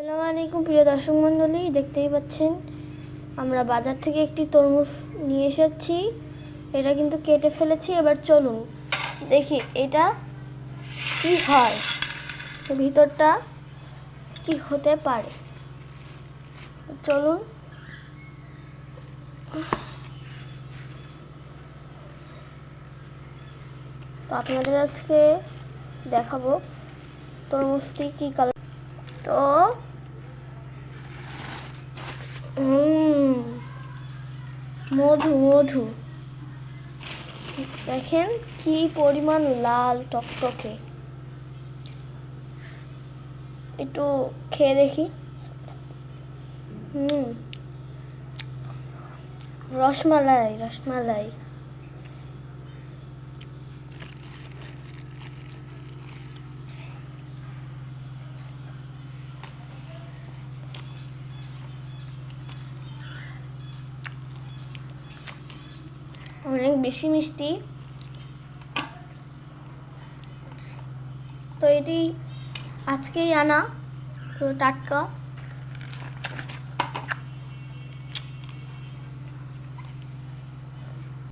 আসসালামু আলাইকুম, প্রিয় দর্শক মণ্ডলী, দেখতেই পাচ্ছেন, আমরা বাজার থেকে একটি তরমুজ নিয়ে এসেছি। এটা কিন্তু কেটে ফেলেছি, এবার চলুন দেখি এটা কি হয়, ভিতরটা কি হতে পারে। চলুন। তো আপনাদের আজকে দেখাবো তরমুজটি কি কালার তো মধু মধু। দেখেন কি পরিমাণ লাল টকটকে। একটু খেয়ে দেখি। হুম। রসমালাই রসমালাই। অনেক বেশি মিষ্টি। তো এটি আজকেই আনা। পুরো টাটকা।